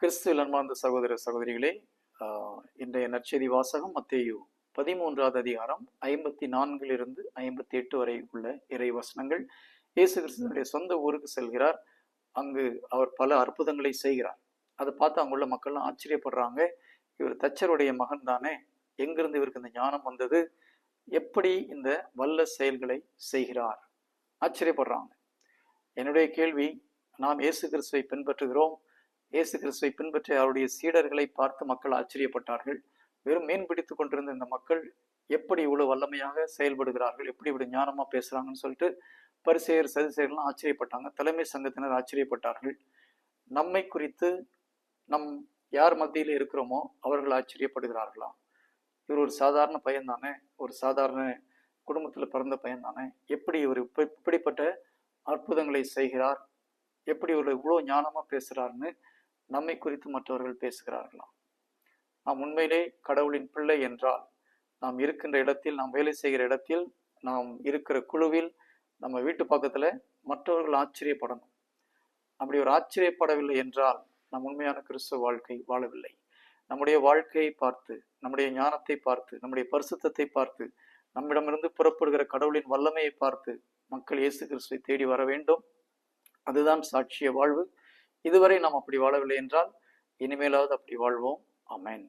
கிறிஸ்துவில் அன்பார்ந்த சகோதர சகோதரிகளே ஆஹ், இன்றைய நற்செய்தி வாசகம் மத்தேயு பதிமூன்றாவது அதிகாரம் ஐம்பத்தி நான்கிலிருந்து ஐம்பத்தி எட்டு வரை உள்ள இறை வசனங்கள் இயேசு கிறிஸ்துவனுடைய சொந்த ஊருக்கு செல்கிறார். அங்கு அவர் பல அற்புதங்களை செய்கிறார். அதை பார்த்து அங்குள்ள மக்கள்லாம் ஆச்சரியப்படுறாங்க. இவர் தச்சருடைய மகன் தானே. எங்கிருந்து இவருக்கு இந்த ஞானம் வந்தது? எப்படி இந்த வல்ல செயல்களை செய்கிறார்? ஆச்சரியப்படுறாங்க. என்னுடைய கேள்வி நாம் இயேசு கிறிஸ்துவை பின்பற்றுகிறோம். இயேசு கிறிஸ்துவை பின்பற்றி அவருடைய சீடர்களை பார்த்து மக்கள் ஆச்சரியப்பட்டார்கள். வெறும் மீன் பிடித்து கொண்டிருந்த இந்த மக்கள் எப்படி இவ்வளவு வல்லமையாக செயல்படுகிறார்கள் எப்படி இப்படி ஞானமா பேசுறாங்கன்னு சொல்லிட்டு பரிசெயர் சதிசெயர்லாம் ஆச்சரியப்பட்டாங்க. தலைமை சங்கத்தினர் ஆச்சரியப்பட்டார்கள். நம்மை குறித்து நம் யார் மத்தியில் இருக்கிறோமோ அவர்கள் ஆச்சரியப்படுகிறார்களா? இவர் ஒரு சாதாரண பையன் தானே ஒரு சாதாரண குடும்பத்தில் பிறந்த பையன் தானே எப்படி இவர் இப்ப- இப்படிப்பட்ட அற்புதங்களை செய்கிறார்? எப்படி இவர் இவ்வளோ ஞானமா பேசுறாருன்னு நம்மை குறித்து மற்றவர்கள் பேசுகிறார்களாம் நாம் உண்மையிலே கடவுளின் பிள்ளை என்றால் நாம் இருக்கின்ற இடத்தில் நாம் வேலை செய்கிற இடத்தில் நாம் இருக்கிற குழுவில் நம்ம வீட்டு பக்கத்துல மற்றவர்கள் ஆச்சரியப்படணும். அப்படி ஒரு ஆச்சரியப்படவில்லை என்றால் நம் உண்மையான கிறிஸ்துவ வாழ்க்கை வாழவில்லை. நம்முடைய வாழ்க்கையை பார்த்து நம்முடைய ஞானத்தை பார்த்து நம்முடைய பரிசுத்தத்தை பார்த்து நம்மிடமிருந்து புறப்படுகிற கடவுளின் வல்லமையை பார்த்து மக்கள் இயேசு கிறிஸ்துவை தேடி வர வேண்டும். அதுதான் சாட்சிய வாழ்வு. இதுவரை நாம் அப்படி வாழவில்லை என்றால் இனிமேலாவது அப்படி வாழ்வோம். அமேன்